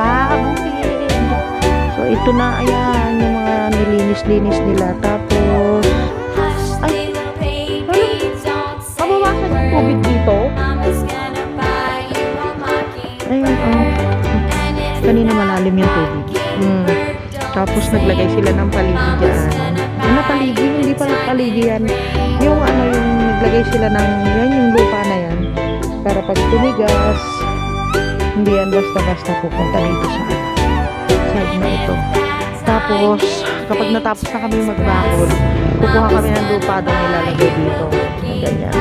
sa bukid. So, ito na, ayan, yung mga nilinis-linis nila. Tapos, ay, mabawasan yung tubig dito. Ayun, oh. Kanina malalim yung tubig. Hmm. Tapos, naglagay sila ng paligi dyan. Ano paligi? Hindi pala paligi yan. Yung ano, yung naglagay sila ng, yan, yung lupa na yan. Para pag tumigas, hindi yan basta-basta pupunta dito sa side na ito. Tapos, kapag natapos na kami magbakod, kukuha kami ng lupa doon nilalagay dito. Ganyan.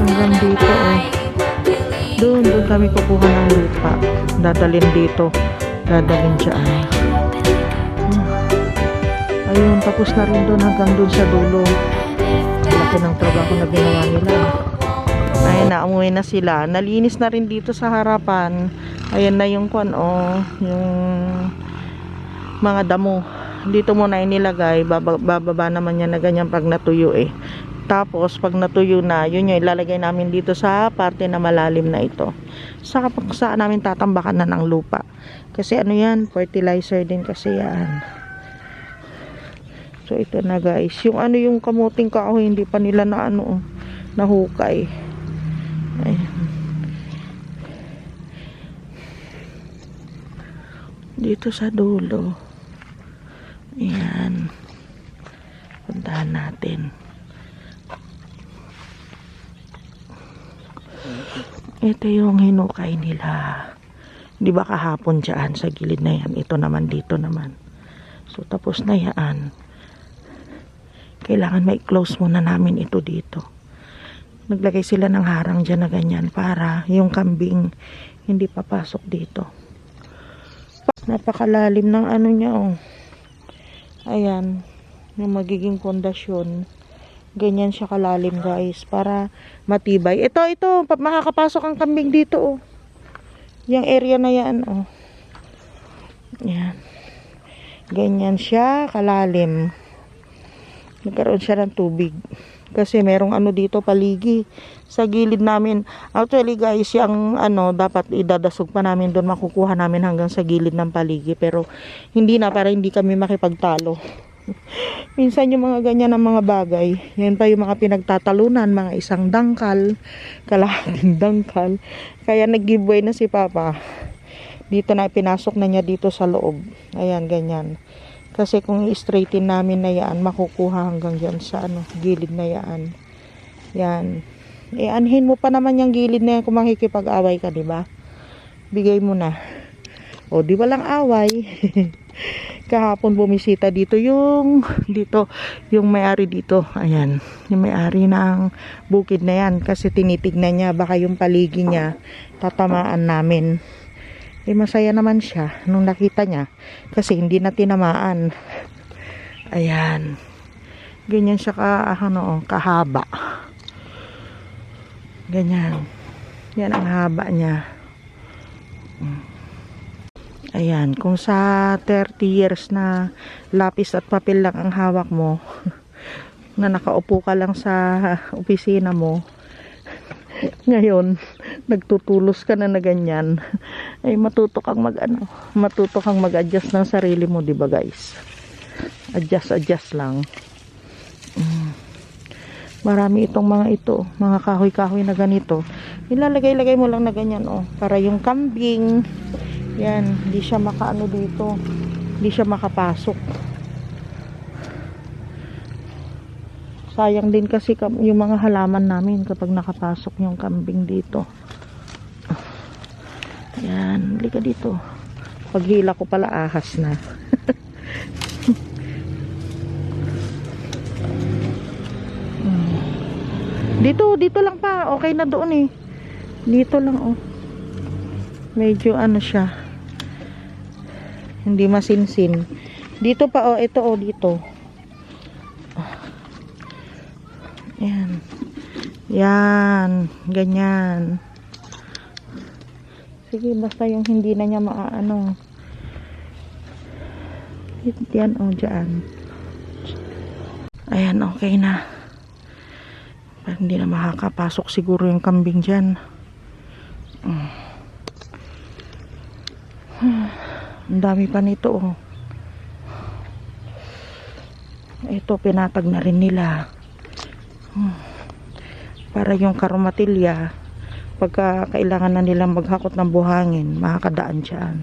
Hanggang dito, oh. Doon, doon kami kukuha ng lupa. Dadalhin dito. Dadalhin dyan. Hmm. Ayun, tapos na rin doon hanggang doon sa dulo. Laki ng trabaho na ginawa nila. Ayun na, umuwi na sila. Nalinis na rin dito sa harapan. Ayan na yung kwan, oh. Yung mga damo. Dito muna inilagay. Baba, bababa naman yan na ganyan pag natuyo eh. Tapos, pag natuyo na, yun yung ilalagay namin dito sa parte na malalim na ito. Saka saan namin tatambakan na ng lupa. Kasi ano yan, fertilizer din kasi yan. So, ito na guys. Yung ano yung kamuting kahoy, hindi pa nila na ano, nahukay. Ayan. Dito sa dulo. Ayan. Puntahan natin. Ito yung hinukay nila. Di ba kahapon dyan sa gilid na yan. Ito naman dito naman. So tapos na yan. Kailangan may close muna namin ito dito. Naglagay sila ng harang dyan na ganyan para yung kambing hindi papasok dito. Napakalalim ng ano niya oh. Ayan. Yung magiging pundasyon. Ganyan siya kalalim guys. Para matibay. Ito, ito. pa- Makakapasok ang kambing dito oh. Yung area na yan oh. Yan. Ganyan siya kalalim. Nagkaroon siya ng tubig. Kasi merong ano dito paligi sa gilid namin. Actually guys, yung ano dapat idadasog pa namin doon makukuha namin hanggang sa gilid ng paligi pero hindi na para hindi kami makipagtalo. Minsan yung mga ganyan ng mga bagay, yan pa yung mga pinagtatalunan, mga isang dangkal, kalahating dangkal. Kaya nag-giveaway na si Papa. Dito na pinasok na niya dito sa loob. Ayan, ganyan. Kasi kung i-straighten namin na yan, makukuha hanggang yan sa ano, gilid na yan. Yan. E, anhin mo pa naman yung gilid na yan kung makikipag-away ka, di ba? Bigay mo na. O, di walang away. Kahapon bumisita dito yung, dito, yung may-ari dito. Ayan. Yung may-ari ng bukid na yan. Kasi tinitignan niya, baka yung paligi niya, tatamaan namin. Eh, masaya naman siya nung nakita niya. Kasi hindi na tinamaan. Ayan. Ganyan siya ka, ano, kahaba. Ganyan. Yan ang haba niya. Ayan. Kung sa 30 years na lapis at papel lang ang hawak mo, na nakaupo ka lang sa opisina mo, ngayon, nagtutulos ka na na ganyan, ay matuto kang mag ano, matuto kang mag-adjust ng sarili mo, 'di ba, guys? Adjust, adjust lang. Mm. Marami itong mga ito, mga kahoy-kahoy na ganito. Ilalagay-lagay mo lang na ganyan, oh, para yung kambing, yan, hindi siya makaano dito. Hindi siya makapasok. Sayang din kasi yung mga halaman namin kapag nakapasok yung kambing dito. Yan, halika dito. Paghila ko pala ahas na. Hmm. dito, dito lang pa. Okay na doon eh. Dito lang oh. Medyo ano siya. Hindi masinsin. Dito pa oh, ito oh, dito. Yan. Ganyan. Sige, basta yung hindi na niya maaano. Yan, o, oh, dyan. Ayan, okay na. Parang hindi na makakapasok siguro yung kambing dyan. Mm. Ang dami pa nito oh. Ito pinatag na rin nila. Hmm. Para yung karumatilya, pagka kailangan na nilang maghakot ng buhangin, makakadaan dyan.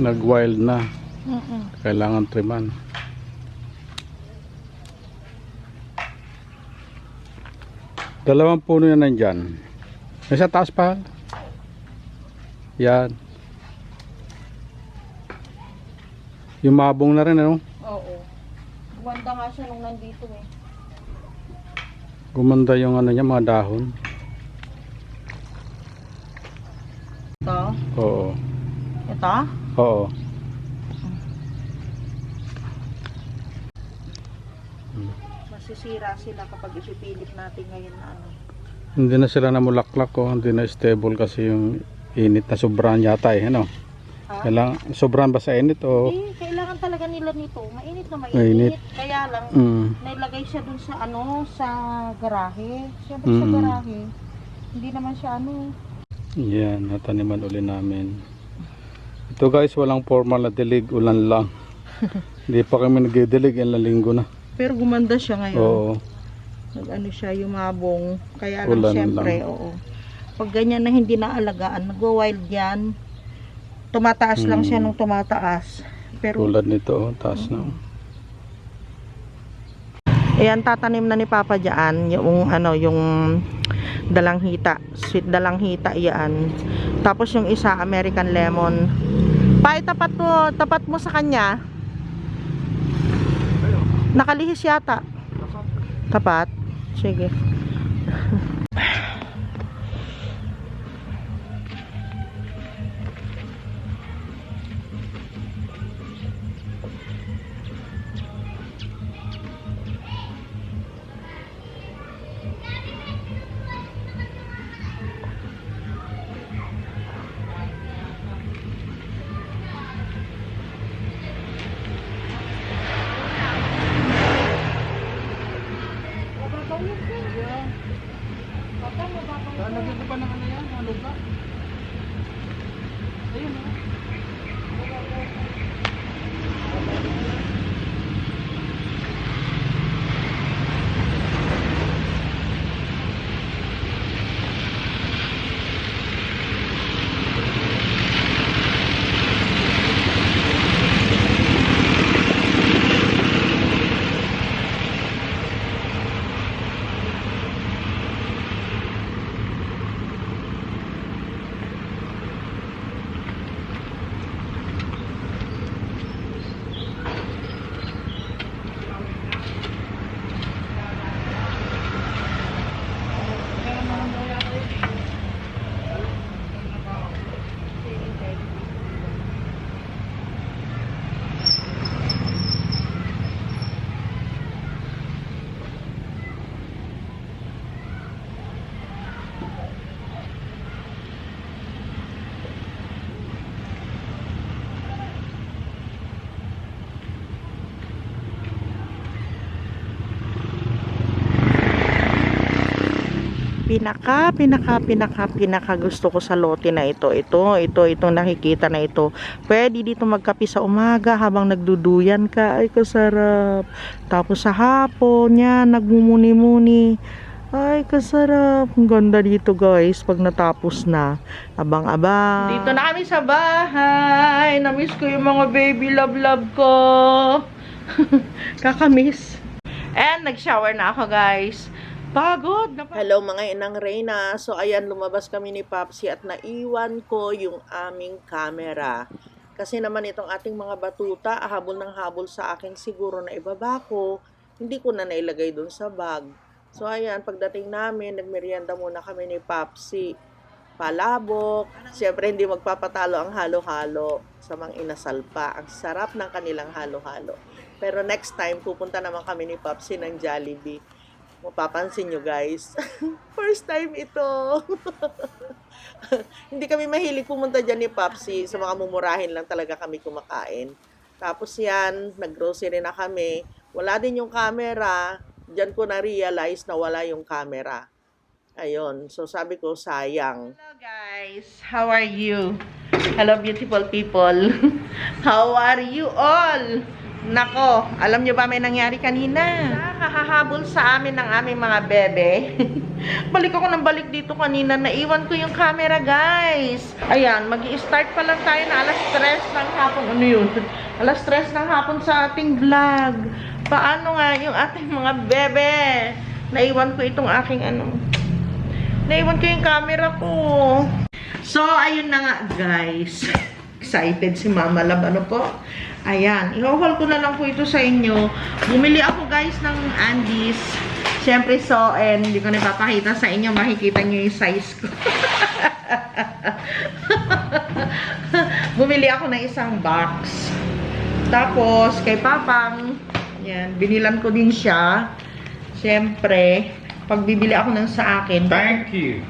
Nag-wild na. Kailangan triman. Dalawang puno yan nandyan. May sa taas pa. Yan. Yung mabong na rin, ano? Oo. Gumanda nga siya nung nandito eh. Gumanda yung ano niya, mga dahon. Ito? Oo. Ito? Oo. Masisira sila kapag ipipilit natin ngayon na ano. Hindi na sila namulaklak ko. Hindi na stable kasi yung init na sobrang yata eh. Ano? Ha? Kailangan, sobrang ba sa init o? Eh, kailangan talaga nila nito. Mainit na mainit. Mainit. Kaya lang, Mm. nailagay siya dun sa ano, sa garahe. Siyempre sa Mm. garahe. Hindi naman siya ano. Yan, nataniman uli namin. Ito guys, walang formal na dilig, ulan lang. Hindi pa kami nagdidilig, ilang linggo na. Pero gumanda siya ngayon. Oo. Nag ano siya, yumabong. Kaya lang Ulan siyempre, lang. oo. Pag ganyan na hindi naalagaan, nagwa-wild yan. Tumataas lang siya Mm. nung tumataas. Pero Tulad nito, oh, taas na. oh. Ayan, tatanim na ni Papa dyan, yung ano, yung dalanghita. Sweet dalanghita yan. Tapos yung isa, American lemon. Pa, tapat mo, tapat mo sa kanya. Nakalihis yata. Tapat? Sige. Pinaka, pinaka, pinaka, pinaka gusto ko sa lote na ito. Ito, ito, itong nakikita na ito. Pwede dito magkape sa umaga habang nagduduyan ka. Ay, kasarap. Tapos sa hapon, yan, nagmumuni-muni. Ay, kasarap. Ang ganda dito, guys, pag natapos na. Abang-abang. Dito na kami sa bahay. Namiss ko yung mga baby love-love ko. Kakamiss. And nag-shower na ako, guys. Pagod na Hello mga inang Reyna. So ayan, lumabas kami ni Papsi at naiwan ko yung aming camera. Kasi naman itong ating mga batuta, habol ng habol sa akin siguro na ibaba ko. Hindi ko na nailagay dun sa bag. So ayan, pagdating namin, nagmerienda muna kami ni Papsi. Palabok. Siyempre hindi magpapatalo ang halo-halo sa mga inasal pa. Ang sarap ng kanilang halo-halo. Pero next time, pupunta naman kami ni Papsi ng Jollibee mapapansin nyo guys, first time ito. Hindi kami mahilig pumunta dyan ni Papsi. Sa mga mumurahin lang talaga kami kumakain. Tapos yan, nag-grocery na kami. Wala din yung camera. Diyan ko na-realize na wala yung camera. Ayun. So sabi ko, sayang. Hello guys. How are you? Hello beautiful people. How are you all? Nako, alam nyo ba may nangyari kanina? Nakakahabol sa amin ng aming mga bebe. balik ako ng balik dito kanina. Naiwan ko yung camera, guys. Ayan, mag start pa lang tayo na alas 3 ng hapon. Ano yun? Alas 3 ng hapon sa ating vlog. Paano nga yung ating mga bebe? Naiwan ko itong aking ano. Naiwan ko yung camera ko. So, ayun na nga, guys. Excited si Mama Lab. Ano po? Ayan. I-haul ko na lang po ito sa inyo. Bumili ako, guys, ng Andes. Siyempre, so, and hindi ko na ipapakita sa inyo. Makikita nyo yung size ko. Bumili ako ng isang box. Tapos, kay Papang, yan, binilan ko din siya. Siyempre, pag bibili ako ng sa akin, Thank you.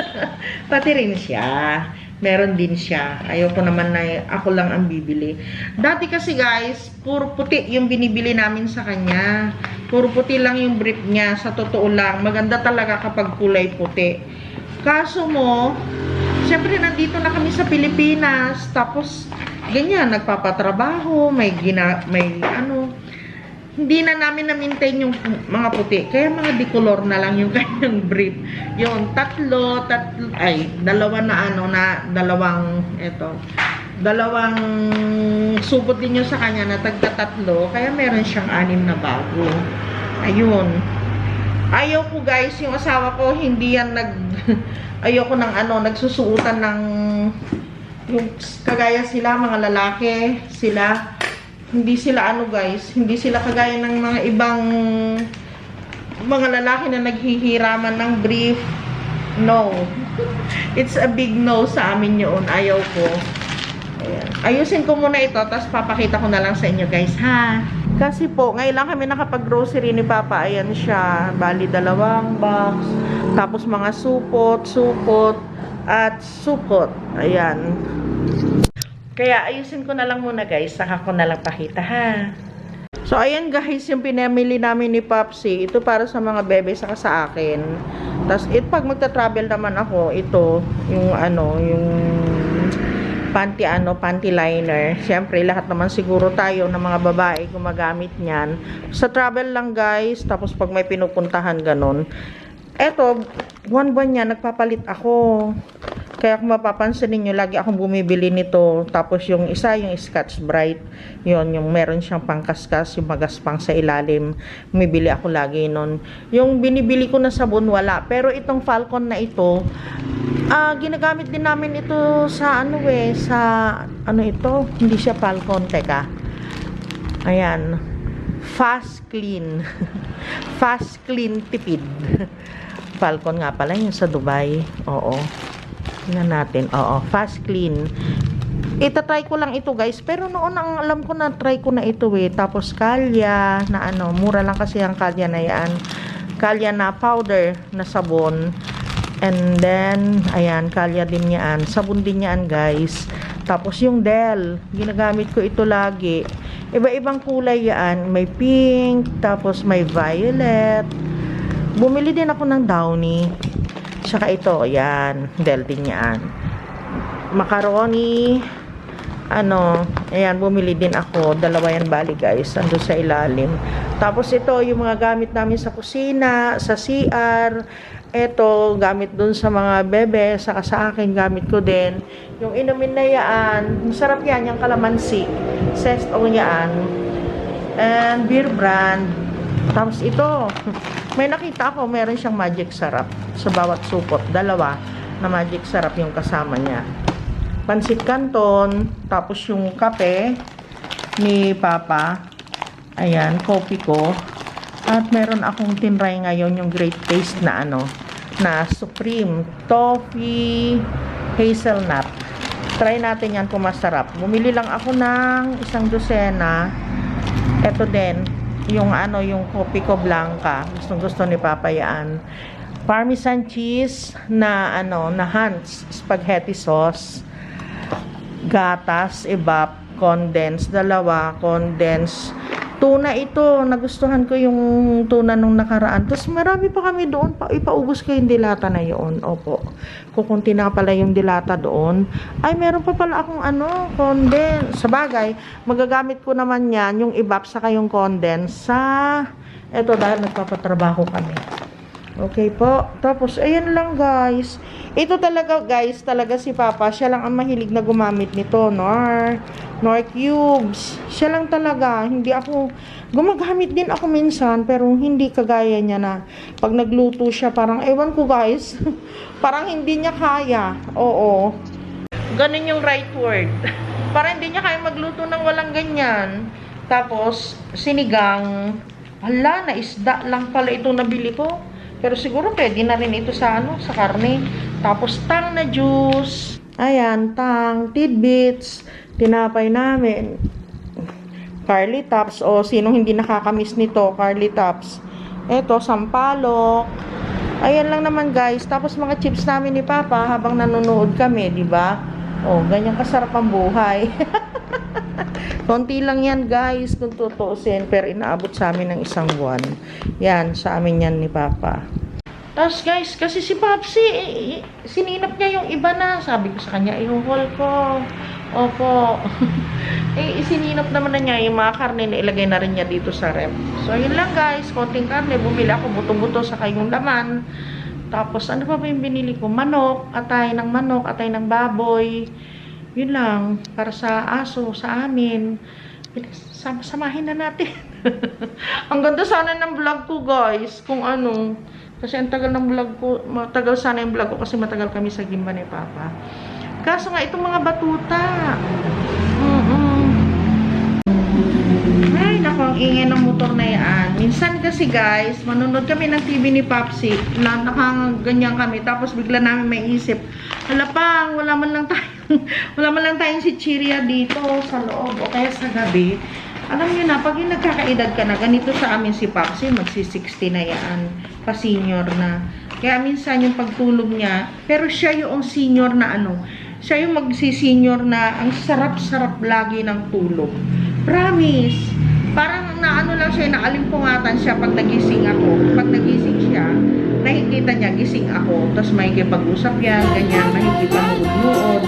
Pati rin siya. Meron din siya. Ayoko naman na ako lang ang bibili. Dati kasi guys, puro puti yung binibili namin sa kanya. Puro puti lang yung brief niya. Sa totoo lang, maganda talaga kapag kulay puti. Kaso mo, syempre nandito na kami sa Pilipinas. Tapos, ganyan, nagpapatrabaho, may gina, may ano, hindi na namin na-maintain yung mga puti. Kaya mga decolor na lang yung kanyang brief. Yung tatlo, tatlo, ay, dalawa na ano, na dalawang, eto, dalawang supot din yun sa kanya na tagka tatlo. Kaya meron siyang anim na bago. Ayun. Ayaw ko guys, yung asawa ko, hindi yan nag, ayoko ng ano, nagsusuutan ng, yung kagaya sila, mga lalaki, sila, hindi sila ano guys, hindi sila kagaya ng mga ibang mga lalaki na naghihiraman ng brief. No. It's a big no sa amin yun. Ayaw ko. Ayan. Ayusin ko muna ito, tapos papakita ko na lang sa inyo guys, ha? Kasi po, ngayon lang kami nakapag-grocery ni Papa. Ayan siya. Bali, dalawang box. Tapos mga supot, supot, at supot. Ayan. Kaya ayusin ko na lang muna guys, saka ko na lang pakita ha. So ayan guys, yung pinamili namin ni Popsy, ito para sa mga bebe saka sa akin. Tapos it pag magta-travel naman ako, ito yung ano, yung panty ano, panty liner. Siyempre, lahat naman siguro tayo ng mga babae gumagamit niyan. Sa travel lang guys, tapos pag may pinupuntahan ganun. Eto, buwan-buwan niya, nagpapalit ako. Kaya kung mapapansin ninyo, lagi akong bumibili nito. Tapos yung isa, yung Scotch Bright, yon yung meron siyang pangkaskas, yung magaspang sa ilalim. Bumibili ako lagi nun. Yung binibili ko na sabon, wala. Pero itong Falcon na ito, ah ginagamit din namin ito sa ano eh, sa ano ito, hindi siya Falcon, teka. Ayan. Fast clean. Fast clean tipid. Falcon nga pala yung sa Dubai. Oo. Tingnan natin. Oo, fast clean. Itatry ko lang ito guys. Pero noon ang alam ko na try ko na ito eh. Tapos kalya na ano. Mura lang kasi ang kalya na yan. Kalya na powder na sabon. And then, ayan, kalya din yan. Sabon din yan guys. Tapos yung Dell. Ginagamit ko ito lagi. Iba-ibang kulay yan. May pink. Tapos may violet. Bumili din ako ng Downy. Tsaka ito, yan. Del din. Macaroni. Ano, ayan, bumili din ako. Dalawa yan bali guys. Ando sa ilalim. Tapos ito, yung mga gamit namin sa kusina, sa CR. Ito, gamit dun sa mga bebe, saka sa akin, gamit ko din. Yung inumin na yan, masarap yan, yung kalamansi. Sesto yan. And beer brand. Tapos ito, may nakita ako, meron siyang magic sarap sa bawat supot. Dalawa na magic sarap yung kasama niya. Pansit canton, tapos yung kape ni Papa. Ayan, kopi ko. At meron akong tinry ngayon yung great taste na ano, na Supreme Toffee Hazelnut. Try natin yan kung masarap. Bumili lang ako ng isang dosena. Ito din, Yung ano, yung kopi ko blanca. Gustong gusto ni Papa yan. Parmesan cheese na ano, na Hans spaghetti sauce. Gatas, ebap, condensed, dalawa, condensed. Tuna ito, nagustuhan ko yung tuna nung nakaraan. Tapos marami pa kami doon, pa, ipaubos ko yung dilata na yun. Opo, kukunti na pala yung dilata doon. Ay, meron pa pala akong ano, condensed. Sa bagay, magagamit ko naman yan, yung ibap sa yung condensed sa... Eto, dahil nagpapatrabaho kami. Okay po. Tapos, ayan lang guys. Ito talaga guys, talaga si Papa, siya lang ang mahilig na gumamit nito, Nor. Nor cubes. Siya lang talaga. Hindi ako, gumagamit din ako minsan, pero hindi kagaya niya na pag nagluto siya, parang, ewan ko guys, parang hindi niya kaya. Oo. Ganun yung right word. parang hindi niya kaya magluto ng walang ganyan. Tapos, sinigang, hala, na isda lang pala ito nabili ko. Pero siguro pwede na rin ito sa ano, sa karne. Tapos tang na juice. Ayan, tang, tidbits, tinapay namin. Carly Tops o sinong hindi nakakamiss nito, Carly Tops. Eto, sampalok. Ayan lang naman guys. Tapos mga chips namin ni Papa habang nanonood kami, di ba? Oh, ganyan kasarap ang buhay. Konti lang yan guys kung tutuusin pero inaabot sa amin ng isang buwan. Yan, sa amin yan ni Papa. Tapos guys, kasi si Papsi, eh, sininap niya yung iba na. Sabi ko sa kanya, ihuhol ko. Opo. eh, isininap naman na niya yung mga karne na ilagay na rin niya dito sa rep. So, yun lang guys. Konting karne. Bumili ako buto-buto sa kayong laman. Tapos, ano pa ba yung binili ko? Manok. Atay ng manok. Atay ng baboy. Yun lang. Para sa aso, sa amin. Sam samahin na natin. ang ganda sana ng vlog ko, guys. Kung ano. Kasi ang tagal ng vlog ko. Matagal sana yung vlog ko kasi matagal kami sa gimba ni Papa. Kaso nga, itong mga batuta. Mm-mm. Ay, naku, ang ingay ng motor na yan. Minsan kasi guys, manonood kami ng TV ni Papsi. Na, nakaganyan kami. Tapos bigla namin may isip, hala wala man lang tayong, wala man lang tayong si Chiria dito sa loob o kaya sa gabi. Alam niyo na, pag yung nagkakaedad ka na, ganito sa amin si Papsi, magsi-60 na yan. Pa-senior na. Kaya minsan yung pagtulog niya, pero siya yung senior na ano, siya yung magsi-senior na ang sarap-sarap lagi ng tulog. Promise. Parang naano lang siya, naalimpungatan siya pag nagising ako. Pag nagising siya, nakikita niya, gising ako. Tapos may usap yan, ganyan, makikipag-nuod.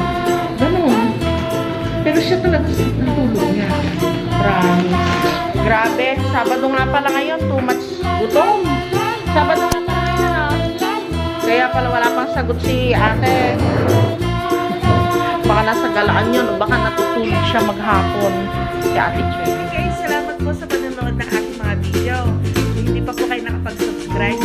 Ganun. Pero siya talaga sa tulog niya. Promise. Grabe. Sabado nga pala ngayon, too much gutom. Sabado nga pala ngayon. Kaya pala wala pang sagot si ate. Baka nasa galaan yun, baka natutulog siya maghapon si ate Che. guys, salamat po sa panonood ng aking mga video. Kung hindi pa po kayo nakapag-subscribe,